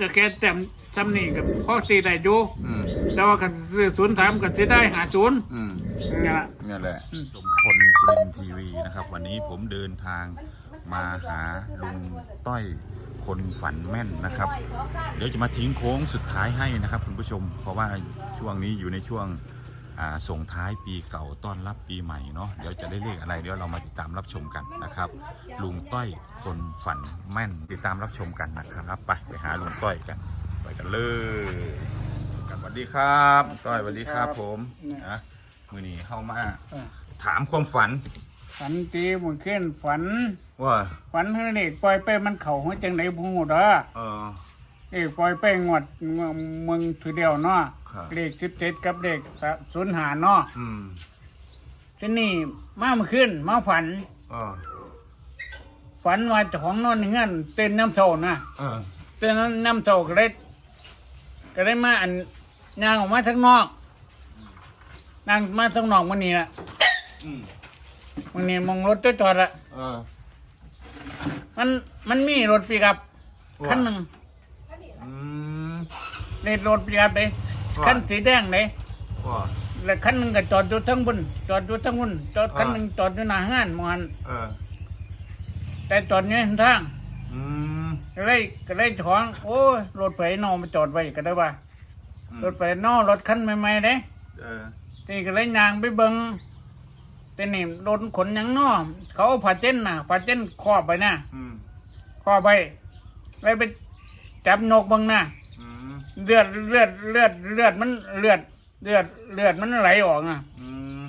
ก็แค่แต้มจำนี่กับพ่อสีได้อยู่อืมแต่ว่ากันซื้อศูนย์สามกันสิได้หาศูนย์อืมนี่นละนี่แหละอืมชมคนสุรินทร์ทีวีนะครับ วันนี้ผมเดินทางมาหาลุงต้อยคนฝันแม่นนะครับ เดี๋ยวจะมาทิ้งโค้งสุดท้ายให้นะครับคุณผู้ชม เพราะว่าช่วงนี้อยู่ในช่วงอ่า ส่งท้ายปีเก่าต้อนรับปีใหม่เนาะเดี๋ยวจะได้เลขอะไรเดี๋ยวเรามาติดตามรับชมกันนะครับ ลุงต้อยคนฝันแม่นติดตามรับชมกันนะครับไปไปหาลุงต้อยกัน ไปกันเลยกันสวัสดีครับ ต้อยสวัสดีครับผมนะมือนี้เข้ามาเออถามความฝัน ฝันตีหมุนขึ้นฝันว่าฝันให้เด็กปล่อยไปมันเข่าหัวจังไดพูดเด้อ เออเด็กปล่อยไปงวดเมืองเมืองทีเดียวเนาะครับ เลขสิบเจ็ดกับเลขศูนย์หาเนาะอืมทีนี่มาเมื่อคืนมาฝันเออฝันว่าเจ้าของนอนในเงื่อนเต้นน้ำโซนะเออเต้นน้ำโซก็เลยก็เลยมาอันนางออกมาทั้งนอกนางมาทั้งนอกมันนี่ละอืมมันนี่มองรถจอดๆละเออมันมันมีรถปีกับคันหนึ่งอืม ในรถปีกับเลยว่าคันสีแดงเลยว่าแล้วคันหนึ่งก็จอดอยู่ทั้งบนจอดอยู่ทั้งบนจอดอ่าคันหนึ่งจอดอยู่หน้าห้านมอนเออ แต่จอดอยู่ในทางอืมก็เลยก็เลยถองโอ้ยรถไฟนอกมาจอดไว้ก็ได้ว่า อืมรถไฟนอกรถคันใหม่ๆเด้ เออนี่ก็เลยยางไปเบิงแต่นี่รถขนหยังนอเขาเอาผ้าเต้นน่ะผ้าเต้นครอบไปน่ะอืมครอบไปเลยไปจับนกเบิงน่ะอืม เลือดเลือดเลือดเลือดมันเลือดเลือดเลือดมันไหลออกน่ะอืม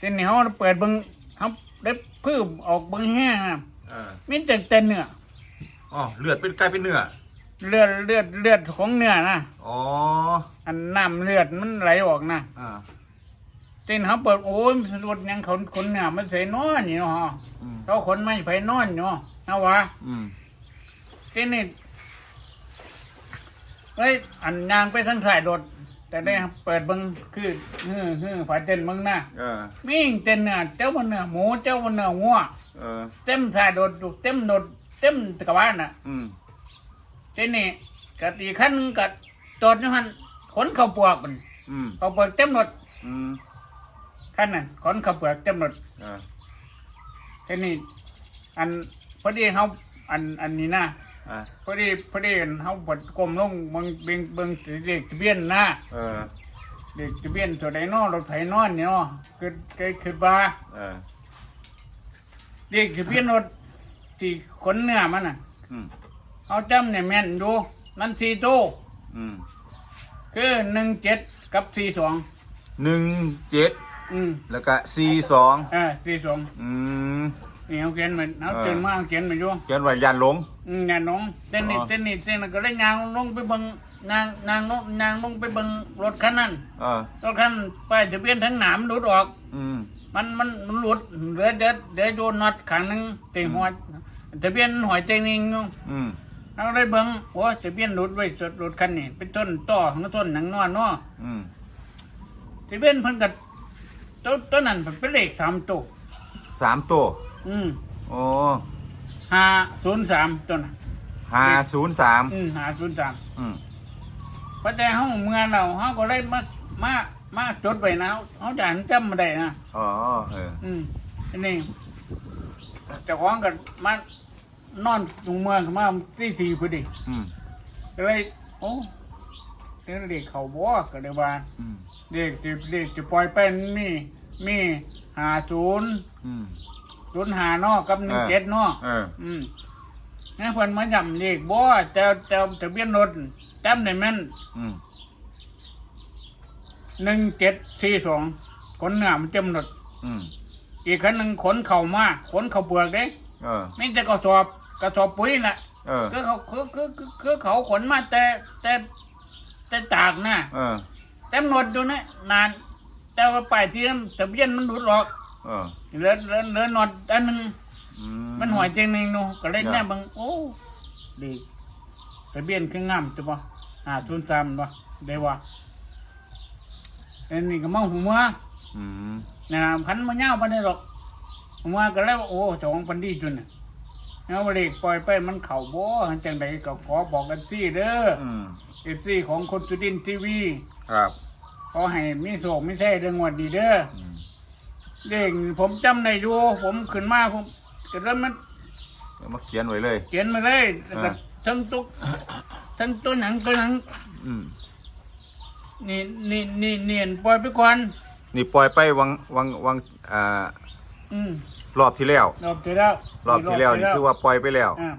ทีนี้เขาเปิดเบิงเขาได้พื้มออกเบิงแห้งน่ะเออมีแต่แต่เนื้ออ๋อเลือดเป็นกลายเป็นเนื้อเลือดเลือดเลือดของเนื้อน่ะอ๋ออันน้ำเลือดมันไหลออกน่ะอ่าทีนี้เขาเปิดโอ้ยรถยังขนขนเนื้อมันใส่นอนอยู่เนาะอืมเขาขนไม่ไปนอนอยู่เอาวะอืมทีนี้ เฮ้ยอันยางไปทางสายรถแต่ได้เปิดเบิงคือฮือฮือฝาเต้นเบิงหน้าเออ มิ่งเต้นเนื้อเจ้าบนเนื้อหมูเจ้าบนเนื้อวัวเออ เต็มสายรถอยู่เต็มรถเต็มตะกบ้านน่ะอืม ทีนี้กัอีกขั้นหนึ่งกัจอดอยู่หันขนข้าวเปลือกมันอืมข้าวเปลือกเต็มรถอืมขั้นนั้นขนข้าวเปลือกเต็มรถ เออ ทีนี้อันพอดีเขาอันอันนี้นะ อะพอดีพอดีเขาปวดกลมลงเบิงเบิงเบิงเด็กทะเบียนนะเออเด็กทะเบียนตัวใดนอรถไถนอนเนี่ยเนาะคือคือคือว่าเออเด็กทะเบียนรถที่ขนเนื้อมันน่ะอืมเอาจำเนี่ยแม่นดูนั่นสี่โตอืมคือหนึ่งเจ็ดกับสี่สองหนึ่งเจ็ดอืมแล้วก็สี่สองเออสี่สองอืม นี่เขาเขียนมันเขาเออตื่นมาเขาเขียนมันอยู่เขียนไว้ยานหลงอืมงานน้องเต้นนี่อ๋อเต้นนี่เต้นนั่นก็เลยยางลงไปเบิงนางนางลงนางลงไปเบิงรถคันนั้นเออรถคันป้ายทะเบียนทั้งหนามหลุดออก อืมมันมันมันหลุดเหลือเด็ดเดี๋ยวโดนน็อตขังหนึงตีหัวทะเบียนหอยเจงอยู่อืมเราได้เบิงโอ้ทะเบียนหลุดไว้จดรถคันนี้เป็นต้นต่อของต้นหนังนอนเนาะอืมทะเบียนเพิ่นกับต้นต้นนั้นเป็นเลขสามตัวสามตัว อืมโอ้ห้าศูนย์สามต้นน่ะห้าศูนย์สามอืมห้าศูนย์สามอืมพอแต่เฮาเมื่อเราเฮาก็เลยมามามาจดไว้นะเฮาจะหันจำมาได้นะอ๋อเอออืมอันนี้เจ้าของก็มานอนตรงเมืองมาตีสี่พอดีอืมก็เลยโอ้เด็กเขาบอกก็เลยว่าอืมเด็กจะเด็กจะปล่อยเป็นมีมีหาศูนย์อืม ศูนย์หานอกกับหนึ่งเจ็ดนอกเออ อืมนี่เพิ่นมาย้ำเด็กบ่เจ้าเจ้าทะเบียนรถจำได้แม่นอืมหนึ่งเจ็ดสี่สองขนเนื้อมันเต็มรถอืมอีกคันหนึ่งขนเข่ามาขนเข่าเปลือกเด้เออ ไม่แต่กระสอบกระสอบปุ๋ยน่ะ เออ คือเขาคือคือคือคือเขาขนมาแต่แต่แต่ตากน่ะเออ เต็มรถอยู่นะนาน แต่ว่าป้ายที่ทะเบียนมันหลุดออก เออ เหลือเหลือเหลือหนอดอันหนึงอืมันหอยเจงหนึ่งนูก็เลยจ้ะแน่เบังโอ้ดีทะเบียนคืองามจ้ะบ่หาทุนตามบ่ได้ว่าอันนี้ก็มาหัวอืมนะพันมาเงาปานนี้หรอกหัวก็เลยว่าโอ้เจาของปันดีจุนน่ะเอาเลขปล่อยไปมันเข่าบ่จังใดก็ขอบอกกันซี่เด้ออืมเอฟซีของคนสุดินทีวี ครับ ขอให้มีโศกไม่ใช่เรื่องวันดีเด้ออืม เด็กผมจำได้อยู่ผมขึ้นมาผมก็เริ่มมันเอามาเขียนไว้เลย เขียนมาเลยแล้วก็อ่า ทั้งตุกทั้งตัวหนังตัวหนังอืมนี่นี่นี่เนียนปล่อยไปก่อนนี่ปล่อยไปวังวังวังอ่าอืมรอบที่แล้ว รอบที่แล้วรอบที่แล้วนี่คือว่าปล่อยไปแล้ว อ่า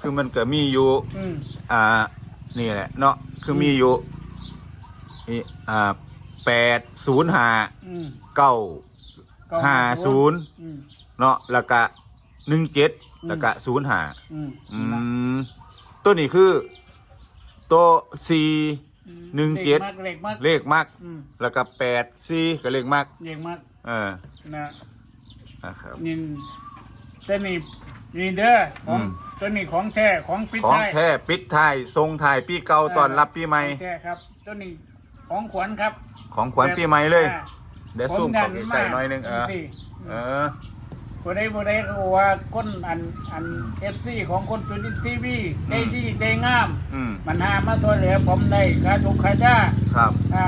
คือมันก็มีอยู่ อืมอ่า นี่แหละเนาะ คือมีอยู่นี่อ่าแปดศูนย์ห้าอืมเก้าก็ ห้าศูนย์อืมเนาะแล้วก็หนึ่งเจ็ดอืมแล้วก็ศูนย์ห้าอืมอืมตัวนี้คือตัวสี่หนึ่งเจ็ดเล็กมากเลขมัก อืมแล้วก็แปดสี่ก็เลขมัก เล็กมากเออนะนะครับ นี่ตัวนี้นี่เด้อของอืมตัวนี้ของแท้ของปิดของท้ายแท้ปิดท้ายทรงท้ายปีเก่าตอนรับปีใหม่ ของแท้ครับตัวนี้ของขวัญครับของขวัญปีใหม่เลย อ่า เดี๋ยวซูมเข้าใกล้ๆหน่อยหนึงเออสิเออบ่ได้บ่ได้ก็ว่าคนอันอันเอฟซีของคนตุนิทีวีได้ดีได้งาม อืม มันหามาตัวเหลือผมได้ค่าทุกค่าจ้าครับ อ่า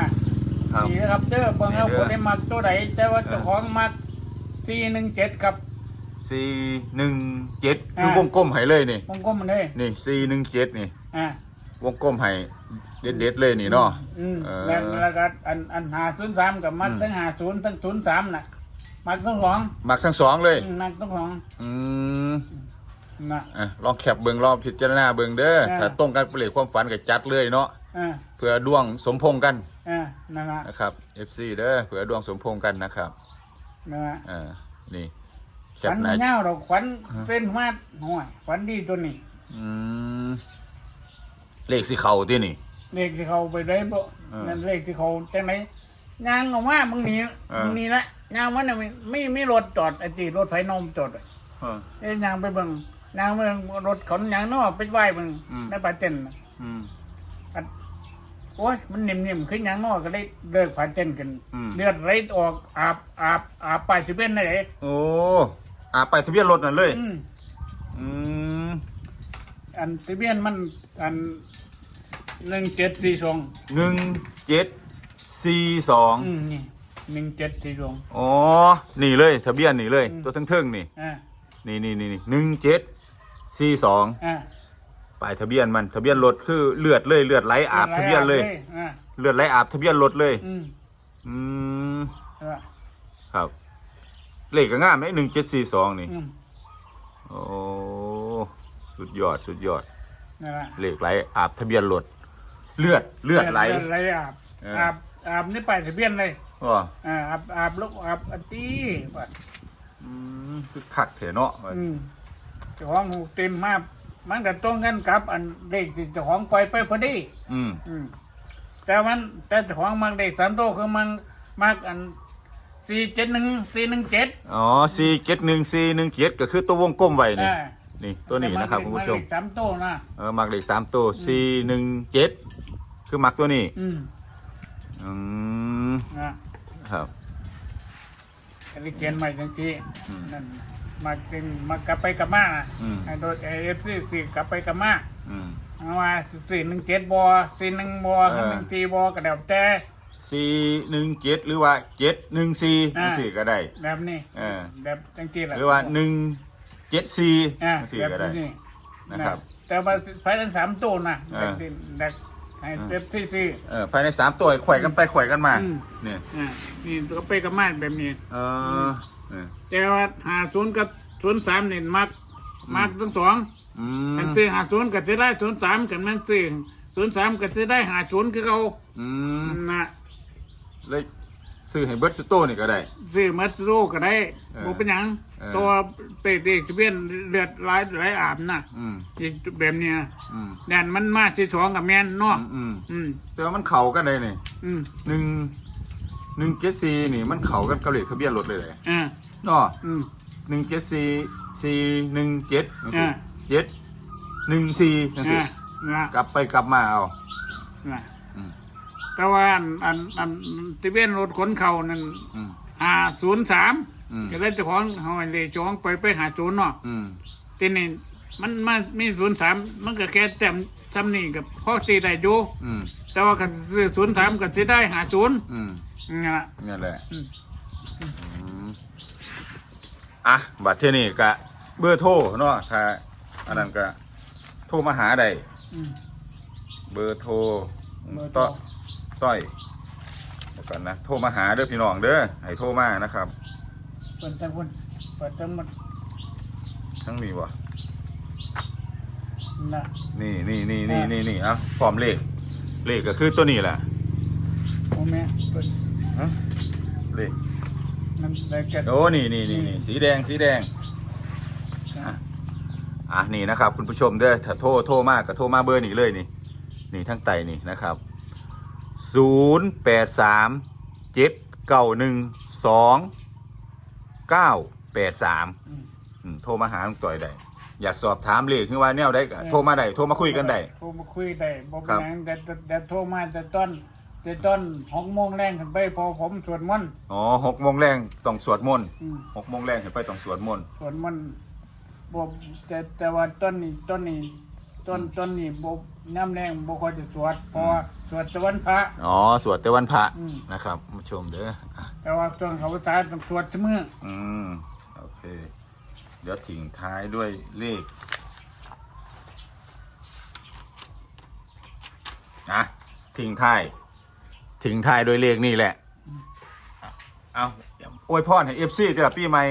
ครับนี่นะครับเด้อเบิ่งเอานี่เด้อ คนได้มักตัวใดแต่ว่าเออเจ้าของมัก417ครับ สี่หนึ่งเจ็ดอ่าคือวงกลมให้เลยนี่วงกลมมันเลยนี่สี่หนึ่งเจ็ดนี่ อ่า วงกลมให้เด็ดๆเลยนี่เนาะ อืมเออ แล้วแล้วก็อันอัน503กับมักอืมทั้ง50ทั้ง03น่ะ มักทั้งสองมักทั้งสองเลย อืมมักทั้งสองอืมน่ะ อะลองแคปเบิงลองพิจารณาเบิงเด้ออ่า ถ้าตรงกันเปลี่ยนความฝันก็จัดเลยเนาะอ่าเพื่อดวงสมพงษ์กันอ่านั่นล่ะนะครับ FC เด้อเผื่อดวงสมพงษ์กันนะครับนั่นล่ะอ่านี่แคขวัปญหน้าเงาดอกขวัญเป็นมาดห่วยขวัญดีตัวนี้อืม เลขสีเขาที่นี่ เลขที่เขาไปได้บ่เออนั่นเลขที่เขาจังไหนยางออกมามึงหนีเออ มึงหนีละยางมันน่ะไม่ไม่ไม่รถจอดไอ้ตีรถไฟนมจอดไว้เออ เอ้ยยางไปเบิ่งยางไปเบิ่งรถขนยางนอกไปไหว้เบิ่งอืมในป่าเต้นน่ะอืม โอ้ยมันนิ่มๆขึ้นยางนอกก็เลยเลิกป่าเต้นกันอืม เลือดไหลออกอาบอาบอาบไปสิเป็นได้โอ้อาไปทะเบียนรถนั่นเลย อืมอืม อันทะเบียนมันอัน1742หนึ่งเจ็ดสี่สองอืมนี่1742อ๋อ นี่เลยทะเบียนนี่เลย อืม ตัวทั้งๆนี่ อ่านี่นี่นี่หนึ่งเจ็ดสี่สองอ่าป้ายทะเบียนมันทะเบียนรถคือเลือดเลยเลือดไหลอาบทะเบียนเลย อ่าเลือดไหลอาบทะเบียนรถเลย อืมอืมใช่ปะครับ เลขก็งามไหมหนึ่งเจ็ดสี่สองนี่อืมโอ้ สุดยอดสุดยอดนั่นแหละเลขไหลอาบทะเบียนรถเลือดเลือดไหลเลือดไหลอาบเอออ อาบอาบนี่ไปทะเบียนเลยอ๋ออ่าอาบอาบลูกอาบอันตีว่าอืมคือคักเถอะเนาะอืมเจ้าของหูเต็มมากมันก็ตรงกันกับ อันเลขที่เจ้าของปล่อยไปพอดี อืมอืมแต่มันแต่เจ้าของมักเลขสามโตวคือมันมักอันสี่เจ็ดหนึ่งสี่หนึ่งเจ็ดอ๋อสี่เจ็ดหนึ่งสี่หนึ่งเจ็ดก็คือตัววงกลมไว้นี่อ่า นี่ตัวนี้นะครับคุณผู้ชมเลขสามโตวนะเออมักเลขสามตัวสี่หนึ่งเจ็ดคือมักตัวนี้อืมอืมนะครับอันนี้เขียนใหม่จังทีอืมนั่นมากินมากลับไปกลับมาน่ะอืมไอ้ตัวเอฟซีสี่กลับไปกลับมาอืมเอามาสี่หนึ่งเจ็ดบอสี่หนึ่งบอเออหนึ่งสี่บอกระเดบแต่สี่หนึ่งเจ็ดหรือว่าเจ็ดหนึ่งสี่อ่าสี่ก็ได้แบบนี้เออแบบจังทีแหละหรือว่าหนึ่ง เจ็ดสี่อ่าสี่แบบก็ได้นี้นะครับ แต่ว่าภายในสามตัวนะเออแบบแบบให้เอฟซีสี่เออภายในสามตัวไขว่กันไปไขว่กันมาอืมเนี่ยอ่านี่ก็ไปกลับมาแบบนี้ เออเออแต่ว่าหาศูนย์กับศูนย์สามเนี่ยมักมักทั้งสองอืมมันซื้อหาศูนย์ก็จะได้ศูนย์สามกันมันซื้อศูนย์สามก็จะได้หาศูนย์คือเขาอืมนะเลย ซื้อให้เบิร์ดสโตนี่ก็ได้ ซื้อมัตรูก็ได้เออบ่เป็นหยังเออ ตัวเป็ดเด็กจะเบี้ยนเลือดไหลไหลอาบน่ะอืมอีกแบบเนี้ยอืมแน่นมันมาสิสองกับแม่นเนาะอืมอืมแต่ว่ามันเข่ากันเลยนี่อืมหนึ่งหนึ่งเจ็ดสี่นี่มันเข่ากันกับเลขทะเบียนรถเลยเลยอ่าเนาะอืม หนึ่งเจ็ดสี่สี่หนึ่งเจ็ดอ่า เจ็ดหนึ่งสี่จังซี่อ่านะกลับไปกลับมาเอานะอืม แต่ว่าอันอันอันที่เบี้ยนรถขนเข่านั่นอืม หาศูนย์สามอืมจะได้เจ้าของเฮาเลยเจ้าของไปไปหาศูนย์เนาะอืมทีนี้มันมันมีศูนย์สามมันก็แค่แต้มซ้ำนี่กับพ่อสีได้อยู่อืมแต่ว่ากันซื้อศูนย์สามก็สิได้หาศูนย์อืมนี่นล่ะนี่แหละอืม อืมอะบัตรที่นี่กะเบอร์โทรเนาะถ้าอันนั้นก็โทรมาหาได้อืม เบอร์โทรเบอร์โทรต้อ ต้อยเดี๋ยวก่อนนะโทรมาหาเด้อพี่น้องเด้อให้โทรมานะครับเปิดจังคนเปิดจังหมดทั้งนี้วะน่ะนี่นี่นี่นี่นี่นี่เอะพร้อมเลขเลขก็คือตัวนี้แหละโอ้แม่เปิดฮะเลขมันได้แก่โอ้นี่นี่นี่นี่สีแดงสีแดงอะอะนี่นะครับ คุณผู้ชมเด้อถ้าโทรโทรมากก็โทรมาเบอร์นี้เลยนี่ นี่ทั้งไตนี่นะครับ ศูนย์แปดสามเจ็ดเก้าหนึ่งสองเก้าแปดสามอืมโทรมาหาลุงต่อยได้ อยากสอบถามเลขคือว่าแนวได้ก็โทรมาได้โทรมาคุยกันได้โทรมาคุยได้บอกครับหยังแต่แต่แต่โทรมาแต่ต้นแต่ต้นหกโมงแรงขึ้นไปพอผมสวดมนต์อ๋อหกโมงแรงต้องสวดมนต์อืมหกโมงแรงเห็นไปต้องสวดมนต์สวดมนต์บอกแต่แต่ว่าต้นนี้ต้นนี้ต้นต้นนี้บน้ำแรงบ่ค่อยจะสวดเพราะว่า สวดตะวันพระ อ๋อ สวดแต่วันพระอืม นะครับผู้ชมเด้ออะแต่ว่าต้นเขาตาต้องสวดเสมออืม โอเค เดี๋ยวทิ้งท้ายด้วยเลข อะ ทิ้งท้าย ทิ้งท้ายด้วยเลขนี่แหละอะเอาอวยพรให้เอฟซีแต่ละปีใหม่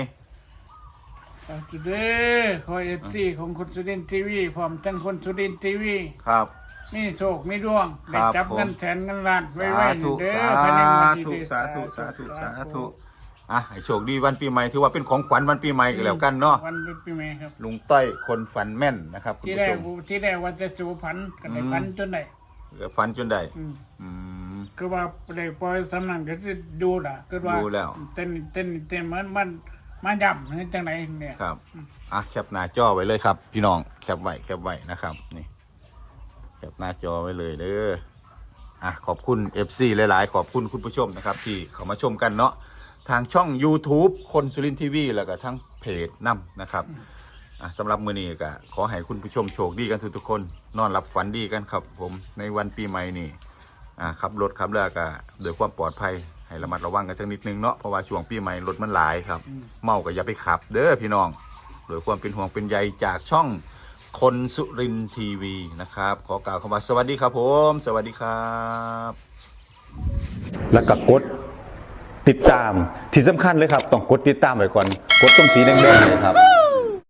สาธุเด้อขอเอฟซีของคนสุรินทร์ทีวีพร้อมทั้งคนสุรินทร์ทีวี ครับ มีโชคมีดวงครัได้บจับผมเงินแสนเงินล้านไว้สาไว้ธุเด้อสาภายในวันธุนี้สาธุสาธุสาธุอะให้โชคดีวันปีใหม่ถือว่าเป็นของขวัญวันปีใหม่กันแล้วกันเนาะวันปีใหม่ครับ ลุงต้อยคนฝันแม่นนะครับคุณที่ผู้แรชกมที่แรกว่าจะสูพันกันในอืมพันจนได้ฝันจนได้อืมอืม คือว่าได้ปล่อยสำนักก็จะดูล่ะคือว่าดูแล้ว เต้นเต้นเต้นมันมันมาย่ำให้จังไหนเนี่ย ครับอะแคปหน้าจอไว้เลยครับ พี่น้องแคปไว้แคปไว้นะครับนี่ แคปหน้าจอไว้เลยเด้ออะขอบคุณ FC หลาย ๆ ขอบคุณคุณผู้ชมนะครับ ที่เขามาชมกันเนาะทางช่อง YouTube คนสุรินทีวีแล้วก็ทั้งเพจนํนะครับอะสำหรับมือนี้ก็ขอให้คุณผู้ชมโชคดีกันทุกๆคน นอนหลับฝันดีกันครับผมในวันปีใหม่นี่อะขับรถขับเรือก็โดยความปลอดภัยให้ระมัดระวังกันสักนิดนึงเนาะเพราะว่าช่วงปีใหม่รถมันหลายครับ เมาก็อย่าไปขับ เด้อพี่น้องโดยความเป็นห่วงเป็นใยจากช่อง คนสุรินทีวีนะครับ ขอกล่าวคำว่าสวัสดีครับผม สวัสดีครับ แล้วก็กดติดตามที่สำคัญเลยครับ ต้องกดติดตามไว้ก่อน กดตรงสีแดงๆเนยครับ